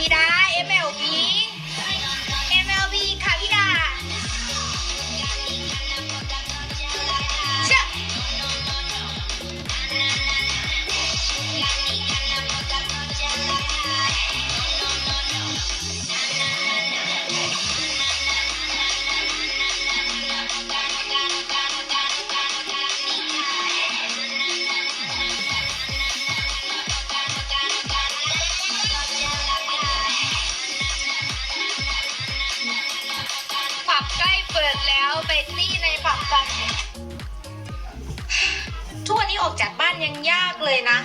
พี่ดา MLB MLB ออกจากบ้านยังยากเลยนะ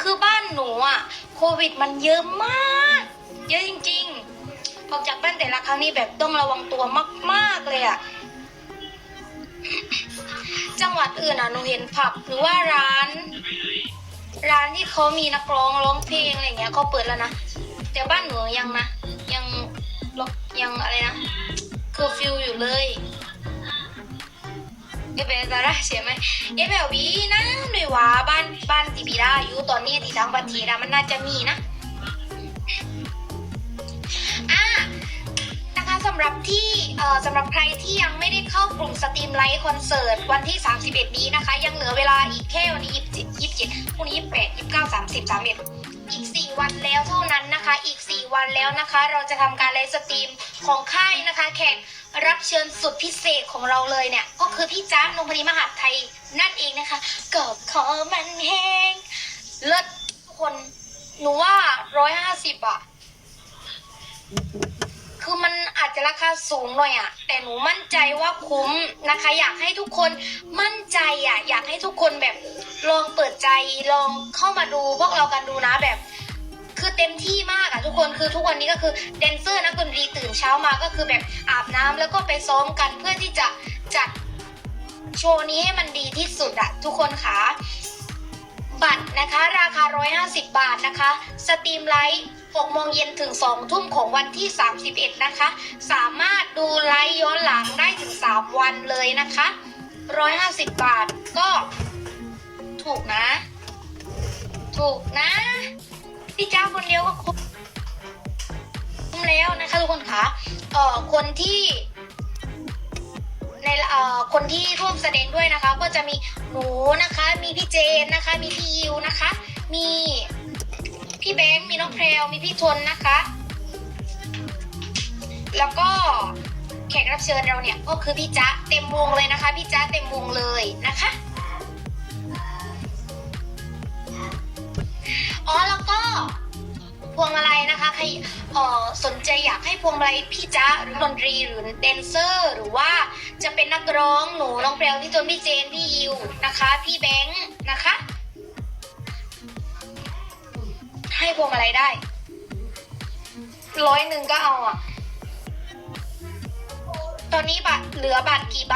คือบ้านหนูอะโควิดมันเยอะมาก เยอะจริง ๆ ออกจากบ้านแต่ละครั้งนี่แบบต้องระวังตัวมากๆเลยอะจังหวัดอื่นอะหนูเห็นผับหรือว่าร้าน ร้านที่เขามีนักร้องร้องเพลงอะไรเงี้ยเขาเปิดแล้วนะแต่บ้านหนูยังนะยังยังอะไรนะเคอฟิวอยู่เลย เอเบซาร่าใช่ไหมเอเบลบีนะหน่วยว่าบ้านบ้านติบีดาอยู่ตอนนี้ที่ทางประเทศอะมันน่าจะมีนะอะนะคะสำหรับที่เอ่อสำหรับใครที่ยังไม่ได้เข้ากลุ่มสตรีมไลท์คอนเสิร์ตวันที่ 31 นี้นะคะ ยังเหลือเวลาอีกแค่วันนี้27 27พรุ่งนี้28 29 30 31 อีก 4 วันแล้วเท่านั้นนะคะ อีก 4 วันแล้วนะคะ เราจะทำการไลฟ์สตรีมของค่ายนะคะ แขกรับเชิญสุดพิเศษของเราเลยเนี่ย ก็คือพี่จ๊ะนงพนีมหาดไทยนั่นเองนะคะก็ขอมันแห้งเลิศทุกคนหนูว่าร้อยห้าสิบอะ คือมันอาจจะราคาสูงหน่อยอะแต่หนูมั่นใจว่าคุ้มนะคะ อยากให้ทุกคนมั่นใจอะอยากให้ทุกคนแบบลองเปิดใจลองเข้ามาดูพวกเรากันดูนะแบบ คือเต็มที่มากอะทุกคนคือทุกวันนี้ก็คือแดนเซอร์นักดนตรีตื่นเช้ามาก็คือแบบอาบน้ำแล้วก็ไปซ้อมกันเพื่อที่จะจัดโชว์นี้ให้มันดีที่สุดอะทุกคนค่ะบัตรนะคะ ราคา 150 บาทนะคะ สตรีมไลท์6โมงเย็นถึง 2 ทุ่มของวันที่ 31 นะคะ สามารถดูไลฟ์ย้อนหลังได้ถึง 3 วันเลยนะคะ 150 บาทก็ถูกนะ ถูกนะ พี่เจ้าคนเดียวก็คุ้มแล้วนะคะทุกคนคะเอ่อคนที่ในเอ่อคนที่ร่วมแสดงด้วยนะคะ ก็จะมีหนูนะคะ มีพี่เจนนะคะ มีพี่ยิวนะคะ มี พี่แบงค์มีน้องแพรวมีพี่ทนนะคะ แล้วก็แขกรับเชิญเราเนี่ยก็คือพี่จ๊ะเต็มวงเลยนะคะ พี่จ๊ะเต็มวงเลยนะคะอ๋อแล้วก็พวงมาลัยนะคะใครเอ่อสนใจอยากให้พวงมาลัยพี่จ๊ะหรือดนตรีหรือแดนเซอร์ หรือว่าจะเป็นนักร้องหนูน้องแปลวพี่จนพี่เจนพี่ยิวนะคะ พี่แบงค์นะคะ พวงมาลัยได้ร้อยหนึ่งก็เอาอะ ตอนนี้บัตรเหลือบัตรกี่ใบ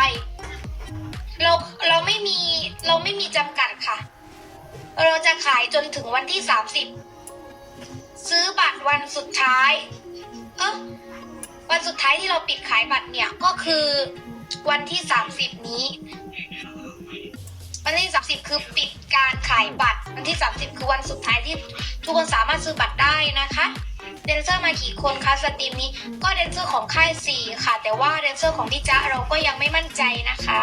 เราเราไม่มีเราไม่มีจำกัดค่ะ เราจะขายจนถึงวันที่สามสิบซื้อบัตรวันสุดท้าย เออวันสุดท้ายที่เราปิดขายบัตรเนี่ยก็คือวันที่สามสิบนี้ วันที่สามสิบคือปิดการขายบัตร วันที่สามสิบคือวันสุดท้ายที่ทุกคนสามารถซื้อบัตรได้นะคะแดนเซอร์มากี่คนคะสตรีมนี้ก็แดนเซอร์ของค่ายสี่ค่ะ แต่ว่าแดนเซอร์ของพี่จ๊ะเราก็ยังไม่มั่นใจนะคะ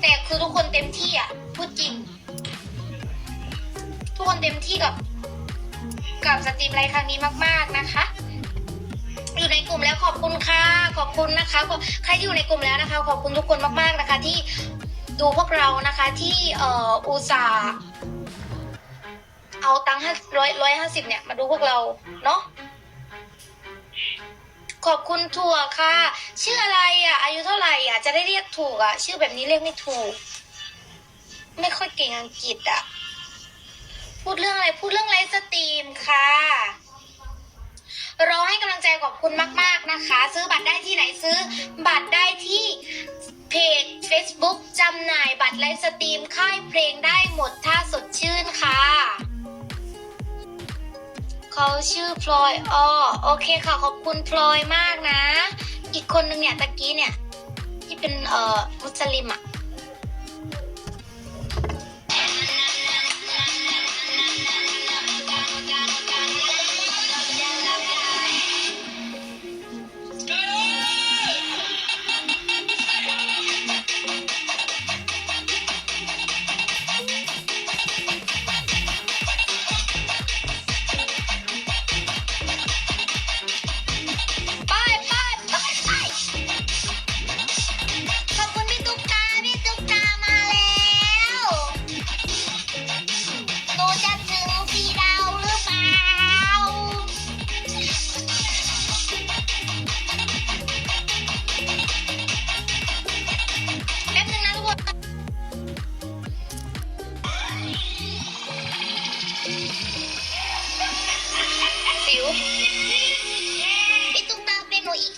แต่คือทุกคนเต็มที่อะพูดจริง ทุกคนเต็มที่กับ กับสตรีมไลฟ์ครั้งนี้มาก ๆนะคะ อยู่ในกลุ่มแล้วขอบคุณค่ะขอบคุณนะคะใครที่อยู่ในกลุ่มแล้วนะคะ ขอบคุณทุกคนมากๆนะคะ ที่ ดูพวกเรานะคะที่เอ่ออุตส่าห์เอาตังค์ร้อยร้อยห้าสิบเนี่ยมาดูพวกเราเนาะขอบคุณถั่วค่ะ ชื่ออะไรอะ อายุเท่าไหร่อะ จะได้เรียกถูกอะ ชื่อแบบนี้เรียกไม่ถูก ไม่ค่อยเก่งอังกฤษอะ พูดเรื่องอะไร พูดเรื่องไลฟ์สตรีมค่ะ รอให้กำลังใจขอบคุณมาก ๆนะคะ ซื้อบัตรได้ที่ไหนซื้อ บัตรได้ที่ เพจ Facebook จำหน่ายบัตรไลฟ์สตรีมค่ายเพลงได้หมดถ้าสดชื่นค่ะ เขาชื่อพลอยอ้อโอเคค่ะ ขอบคุณพลอยมากนะ อีกคนนึงเนี่ยตะกี้เนี่ย ที่เป็นเอ่อมุสลิมอะ พี่ตุ๊กตาเป็นหนูอีก